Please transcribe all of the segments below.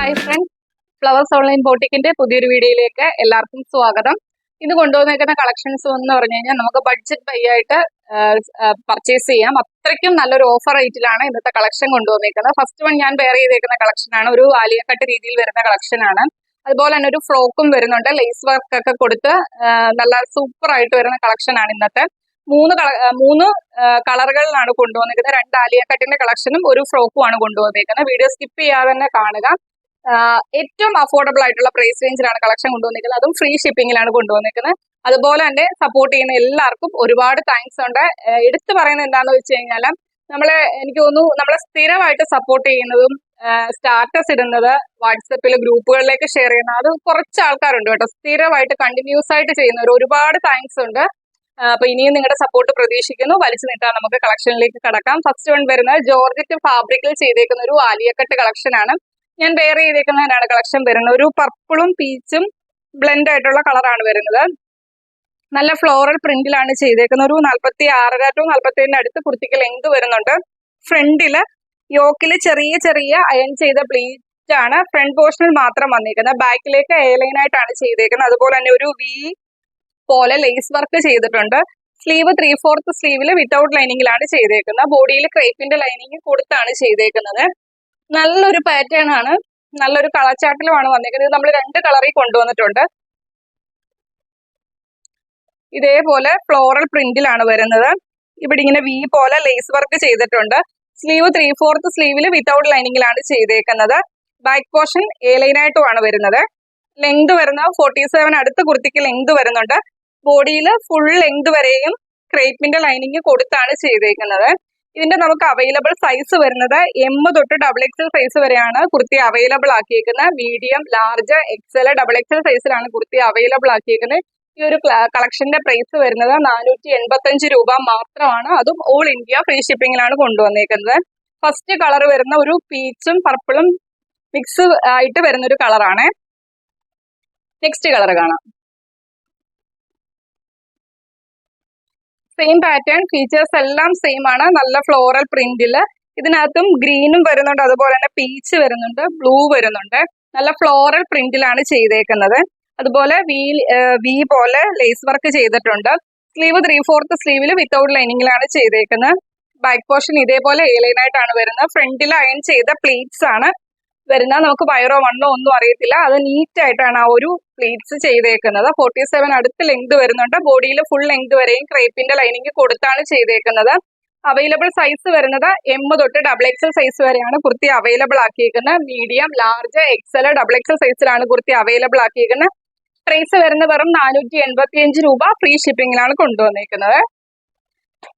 Hi friends flowers online ബോട്ടിക്കിന്റെ പുതിയൊരു വീഡിയോയിലേക്ക് എല്ലാവർക്കും സ്വാഗതം. ഇത് കൊണ്ടുവന്നേക്കുന്ന കളക്ഷൻസ് എന്ന് പറഞ്ഞു കഴിഞ്ഞാൽ നമുക്ക് ബഡ്ജറ്റ് ബൈ ആയിട്ട് പർച്ചേസ് ചെയ്യാം. അത്രയ്ക്കും നല്ലൊരു ഓഫർ റേറ്റിലാണ് ഇന്നത്തെ കളക്ഷൻ കൊണ്ടുവന്നേക്കുന്നത്. ഫസ്റ്റ് വൺ ഞാൻ വെയർ ചെയ്തേക്കുന്ന കളക്ഷൻ ആണ്. ഒരു ആലിയക്കട്ട് രീതിയിൽ വരുന്ന കളക്ഷൻ ആണ്. അതുപോലെ തന്നെ ഒരു ഫ്രോക്കും വരുന്നുണ്ട്. ലേസ് വർക്ക് ഒക്കെ കൊടുത്ത് നല്ല സൂപ്പർ ആയിട്ട് വരുന്ന കളക്ഷൻ ആണ് ഇന്നത്തെ. മൂന്ന് കള മൂന്ന് കളറുകളിലാണ് കൊണ്ടുവന്നിരിക്കുന്നത് രണ്ട് ആലിയക്കട്ടിന്റെ കളക്ഷനും ഒരു ഫ്രോക്കും ആണ് കൊണ്ടുവന്നിരിക്കുന്നത് വീഡിയോ സ്കിപ്പ് ചെയ്യാതെ തന്നെ കാണുക. ഏറ്റവും അഫോർഡബിൾ ആയിട്ടുള്ള പ്രൈസ് റേഞ്ചിലാണ് കളക്ഷൻ കൊണ്ടുവന്നിരിക്കുന്നത്. അതും ഫ്രീ ഷിപ്പിംഗിലാണ് കൊണ്ടുവന്നിരിക്കുന്നത്. അതുപോലെ തന്നെ സപ്പോർട്ട് ചെയ്യുന്ന എല്ലാവർക്കും ഒരുപാട് താങ്ക്സ് ഉണ്ട്. എടുത്തു പറയുന്നത് എന്താണെന്ന് വെച്ച് കഴിഞ്ഞാൽ നമ്മളെ എനിക്ക് തോന്നുന്നു നമ്മളെ സ്ഥിരമായിട്ട് സപ്പോർട്ട് ചെയ്യുന്നതും സ്റ്റാറ്റസ് ഇടുന്നത് വാട്സപ്പിൽ ഗ്രൂപ്പുകളിലേക്ക് ഷെയർ ചെയ്യുന്ന അത് കുറച്ച് ആൾക്കാരുണ്ട് കേട്ടോ. സ്ഥിരമായിട്ട് കണ്ടിന്യൂസ് ആയിട്ട് ചെയ്യുന്നവർ ഒരുപാട് താങ്ക്സ് ഉണ്ട്. അപ്പൊ ഇനിയും നിങ്ങളുടെ സപ്പോർട്ട് പ്രതീക്ഷിക്കുന്നു. വലിച്ചു നീട്ടാൻ നമുക്ക് കളക്ഷനിലേക്ക് കടക്കാം. ഫസ്റ്റ് വൺ വരുന്നത് ജോർജറ്റ് ഫാബ്രിക്കിൽ ചെയ്തേക്കുന്ന ഒരു ആലിയക്കട്ട് കളക്ഷൻ ആണ്. ഞാൻ വെയർ ചെയ്തേക്കുന്നതിനാണ് കളക്ഷൻ വരുന്നത്. ഒരു പർപ്പിളും പീച്ചും ബ്ലെൻഡ് ആയിട്ടുള്ള കളറാണ് വരുന്നത്. നല്ല ഫ്ലോറൽ പ്രിന്റിലാണ് ചെയ്തേക്കുന്നത്. ഒരു നാൽപ്പത്തി ആറര ടു നാൽപ്പത്തി ഏഴിന് അടുത്ത് കുർത്തിക്ക് ലെങ്ത് വരുന്നുണ്ട്. ഫ്രണ്ടിൽ യോക്കിൽ ചെറിയ ചെറിയ അയൺ ചെയ്ത പ്ലീറ്റ് ആണ് ഫ്രണ്ട് പോർഷനിൽ മാത്രം വന്നിരിക്കുന്നത്. ബാക്കിലേക്ക് എയർലൈൻ ആയിട്ടാണ് ചെയ്തേക്കുന്നത്. അതുപോലെ തന്നെ ഒരു വി പോലെ ലേസ് വർക്ക് ചെയ്തിട്ടുണ്ട്. സ്ലീവ് ത്രീ ഫോർത്ത് സ്ലീവിൽ വിത്തൗട്ട് ലൈനിങ്ങിലാണ് ചെയ്തേക്കുന്നത്. ബോഡിയിൽ ക്രേപ്പിന്റെ ലൈനിങ് കൊടുത്താണ് ചെയ്തേക്കുന്നത്. നല്ലൊരു പാറ്റേൺ ആണ്. നല്ലൊരു കളർ ചാർട്ടിലുമാണ് വന്നിരിക്കുന്നത് ഇത് നമ്മൾ രണ്ട് കളറിൽ കൊണ്ടുവന്നിട്ടുണ്ട്. ഇതേപോലെ ഫ്ലോറൽ പ്രിന്റിലാണ് വരുന്നത്. ഇവിടെ ഇങ്ങനെ വി പോലെ ലേസ് വർക്ക് ചെയ്തിട്ടുണ്ട്. സ്ലീവ് ത്രീ ഫോർത്ത് സ്ലീവിൽ വിത്തൗട്ട് ലൈനിങ്ങിലാണ് ചെയ്തേക്കുന്നത്. ബാക്ക് പോർഷൻ എ ലൈൻ ലൈനായിട്ടുമാണ് വരുന്നത്. ലെങ്ത് വരുന്ന ഫോർട്ടി സെവൻ അടുത്ത കുർത്തിക്ക് ലെങ്ത് വരുന്നുണ്ട്. ബോഡിയിൽ ഫുൾ ലെങ്ത് വരെയും ക്രേപ്പിന്റെ ലൈനിങ് കൊടുത്താണ് ചെയ്തേക്കുന്നത്. ഇതിന്റെ നമുക്ക് അവൈലബിൾ സൈസ് വരുന്നത് എം തൊട്ട് ഡബിൾ എക്സൽ സൈസ് വരെയാണ് kurti available ആക്കിയേക്കുന്നത് medium large XL double XL സൈസിലാണ് കുർത്തി അവൈലബിൾ ആക്കിയേക്കുന്നത് ഈ ഒരു കളക്ഷന്റെ പ്രൈസ് വരുന്നത് നാനൂറ്റി എൺപത്തഞ്ച് രൂപ മാത്രമാണ്. അതും ഓൾ ഇന്ത്യ ഫ്രീ ഷിപ്പിംഗിലാണ് കൊണ്ടുവന്നേക്കുന്നത്. ഫസ്റ്റ് കളർ വരുന്ന ഒരു പീച്ചും പർപ്പിളും മിക്സ് ആയിട്ട് വരുന്ന ഒരു കളറാണ് നെക്സ്റ്റ് കളർ കാണാം. സെയിം പാറ്റേൺ ഫീച്ചേഴ്സ് എല്ലാം സെയിം ആണ്. നല്ല ഫ്ലോറൽ പ്രിന്റിൽ ഇതിനകത്തും ഗ്രീനും വരുന്നുണ്ട്. അതുപോലെ തന്നെ പീച്ച് വരുന്നുണ്ട്. ബ്ലൂ വരുന്നുണ്ട്. നല്ല ഫ്ലോറൽ പ്രിന്റിലാണ് ചെയ്തേക്കുന്നത്. അതുപോലെ വി വി പോലെ ലേസ് വർക്ക് ചെയ്തിട്ടുണ്ട്. സ്ലീവ് ത്രീ ഫോർത്ത് സ്ലീവിൽ വിത്തൗട്ട് ലൈനിങ്ങിലാണ് ചെയ്തേക്കുന്നത്. ബാക്ക് പോർഷൻ ഇതേപോലെ എ ആയിട്ടാണ് വരുന്നത്. ഫ്രണ്ടിൽ അയൺ ചെയ്ത പ്ലീറ്റ്സ് ആണ്. വരുന്നത് നമുക്ക് വയറോ വണ്ണോ ഒന്നും അറിയത്തില്ല. അത് നീറ്റ് ആയിട്ടാണ് ആ ഒരു പ്ലീറ്റ്സ് ചെയ്തേക്കുന്നത്. ഫോർട്ടി സെവൻ അടുത്ത് ലെങ്ത് വരുന്നുണ്ട്. ബോഡിയിൽ ഫുൾ ലെങ്ത് വരെയും ക്രേപ്പിന്റെ ലൈനിങ് കൊടുത്താണ് ചെയ്തേക്കുന്നത്. അവൈലബിൾ സൈസ് വരുന്നത് എം തൊട്ട് ഡബിൾ എക്സൽ സൈസ് വരെയാണ് kurti available ആക്കിയിരിക്കുന്നത് medium large XL double XL സൈസിലാണ് കുർത്തി അവൈലബിൾ ആക്കിയിരിക്കുന്നത് പ്രൈസ് വരുന്ന വെറും നാനൂറ്റി എൺപത്തി അഞ്ച് രൂപ ഫ്രീ ഷിപ്പിംഗിലാണ് കൊണ്ടുവന്നേക്കുന്നത്.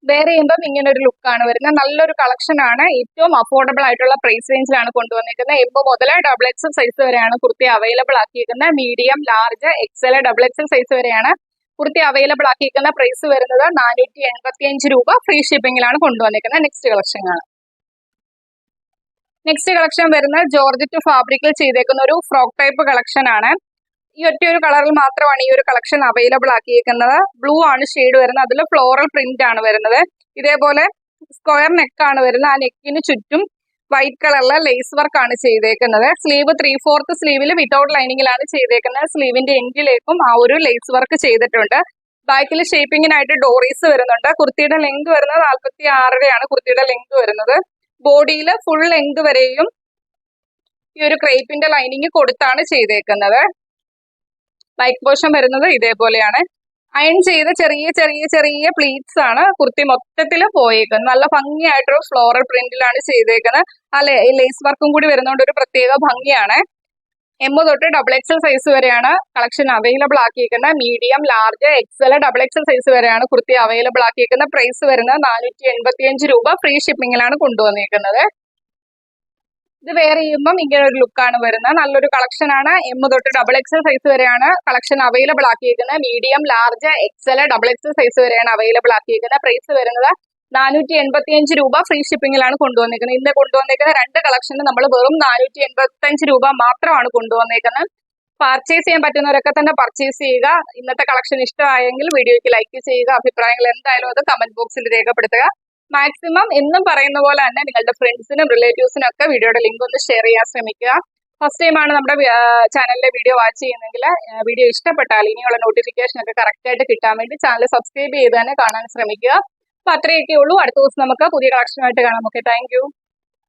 വേറെ ചെയ്യുമ്പം ഇങ്ങനെ ഒരു ലുക്കാണ് വരുന്നത്. നല്ലൊരു കളക്ഷൻ ആണ്. ഏറ്റവും അഫോർഡബിൾ ആയിട്ടുള്ള പ്രൈസ് റേഞ്ചിലാണ് കൊണ്ടുവന്നിരിക്കുന്നത് എംബോ മുതൽ ഡബിൾ എക്സൽ സൈസ് വരെയാണ് kurti available ആക്കിയിരിക്കുന്നത് medium large XL double XL size വരെയാണ് കുർത്തി അവൈലബിൾ ആക്കിയിരിക്കുന്ന പ്രൈസ് വരുന്നത് നാനൂറ്റി എൺപത്തി അഞ്ച് രൂപ ഫ്രീ ഷിപ്പിംഗിലാണ് കൊണ്ടുവന്നിരിക്കുന്നത് നെക്സ്റ്റ് കളക്ഷൻ ആണ്. നെക്സ്റ്റ് കളക്ഷൻ വരുന്നത് ജോർജറ്റ് ഫാബ്രിക്കിൽ ചെയ്തേക്കുന്ന ഒരു ഫ്രോക്ക് ടൈപ്പ് കളക്ഷൻ ആണ്. ഈ ഒറ്റ ഒരു കളറിൽ മാത്രമാണ് ഈ ഒരു കളക്ഷൻ അവൈലബിൾ ആക്കിയിരിക്കുന്നത് ബ്ലൂ ആണ് ഷെയ്ഡ് വരുന്നത്. അതിൽ ഫ്ലോറൽ പ്രിന്റ് ആണ് വരുന്നത്. ഇതേപോലെ സ്ക്വയർ നെക്ക് ആണ് വരുന്നത്. ആ നെക്കിന് ചുറ്റും വൈറ്റ് കളറിലെ ലേസ് വർക്ക് ആണ് ചെയ്തേക്കുന്നത്. സ്ലീവ് ത്രീ ഫോർത്ത് സ്ലീവിൽ വിതൗട്ട് ലൈനിങ്ങിലാണ് ചെയ്തേക്കുന്നത്. സ്ലീവിന്റെ എൻഡിലേക്കും ആ ഒരു ലേസ് വർക്ക് ചെയ്തിട്ടുണ്ട്. ബാക്കിൽ ഷേപ്പിങ്ങിനായിട്ട് ഡോറീസ് വരുന്നുണ്ട്. കുർത്തിയുടെ ലെങ്ത് വരുന്നത് നാൽപ്പത്തി ആറരയാണ് കുർത്തിയുടെ ലെങ്ത് വരുന്നത്. ബോഡിയിൽ ഫുൾ ലെങ്ത് വരെയും ഈ ഒരു ക്രേപ്പിന്റെ ലൈനിങ് കൊടുത്താണ് ചെയ്തേക്കുന്നത്. ബൈക്ക് പോഷൻ വരുന്നത് ഇതേപോലെയാണ്. അയൺ ചെയ്ത ചെറിയ ചെറിയ ചെറിയ പ്ലീറ്റ്സ് ആണ് കുർത്തി മൊത്തത്തിൽ പോയേക്കുന്നത്. നല്ല ഭംഗിയായിട്ടൊരു ഫ്ലോറൽ പ്രിന്റിലാണ് ചെയ്തേക്കുന്നത്. ഈ ലേസ് വർക്കും കൂടി വരുന്നതുകൊണ്ട് ഒരു പ്രത്യേക ഭംഗിയാണ്. എം തൊട്ട് ഡബിൾ എക്സൽ സൈസ് വരെയാണ് collection available ആക്കിയിരിക്കുന്നത് medium large XL double XL size വരെയാണ് കുർത്തി അവൈലബിൾ ആക്കിയിരിക്കുന്നത് പ്രൈസ് വരുന്നത് നാനൂറ്റി എൺപത്തി അഞ്ച് രൂപ ഫ്രീ ഷിപ്പിംഗിലാണ് കൊണ്ടുവന്നിരിക്കുന്നത് ഇത് വെയർ ചെയ്യുമ്പം ഇങ്ങനെ ഒരു ലുക്കാണ് വരുന്നത്. നല്ലൊരു കളക്ഷൻ ആണ്. എം തൊട്ട് ഡബിൾ എക്സൽ സൈസ് വരെയാണ് collection available ആക്കിയിരിക്കുന്നത്. Medium large XL double XL size വരെയാണ് അവൈലബിൾ ആക്കിയിരിക്കുന്നത്. പ്രൈസ് വരുന്നത് നാനൂറ്റി എൺപത്തി അഞ്ച് രൂപ ഫ്രീ ഷിപ്പിംഗിലാണ് കൊണ്ടുവന്നിരിക്കുന്നത് ഇന്ന് കൊണ്ടുവന്നിരിക്കുന്ന രണ്ട് കളക്ഷൻ നമ്മൾ വെറും നാനൂറ്റി എൺപത്തി അഞ്ച് രൂപ മാത്രമാണ് കൊണ്ടുവന്നിരിക്കുന്നത് പർച്ചേസ് ചെയ്യാൻ പറ്റുന്നവരൊക്കെ തന്നെ പർച്ചേസ് ചെയ്യുക. ഇന്നത്തെ കളക്ഷൻ ഇഷ്ടമായെങ്കിൽ വീഡിയോയ്ക്ക് ലൈക്ക് ചെയ്യുക. അഭിപ്രായങ്ങൾ എന്തായാലും അത് കമന്റ് ബോക്സിൽ രേഖപ്പെടുത്തുക. മാക്സിമം എന്നും പറയുന്ന പോലെ തന്നെ നിങ്ങളുടെ ഫ്രണ്ട്സിനും റിലേറ്റീവ്സിനും ഒക്കെ വീഡിയോയുടെ ലിങ്ക് ഒന്ന് ഷെയർ ചെയ്യാൻ ശ്രമിക്കുക. ഫസ്റ്റ് ടൈമാണ് നമ്മുടെ ചാനലിലെ വീഡിയോ വാച്ച് ചെയ്യുന്നെങ്കിൽ വീഡിയോ ഇഷ്ടപ്പെട്ടാൽ ഇനിയുള്ള നോട്ടിഫിക്കേഷൻ ഒക്കെ കറക്റ്റ് ആയിട്ട് കിട്ടാൻ വേണ്ടി ചാനൽ സബ്സ്ക്രൈബ് ചെയ്ത് തന്നെ കാണാൻ ശ്രമിക്കുക. അപ്പൊ അത്രയൊക്കെ ഉള്ളൂ. അടുത്ത ദിവസം നമുക്ക് പുതിയ കളക്ഷനുമായിട്ട് കാണാം. Okay thank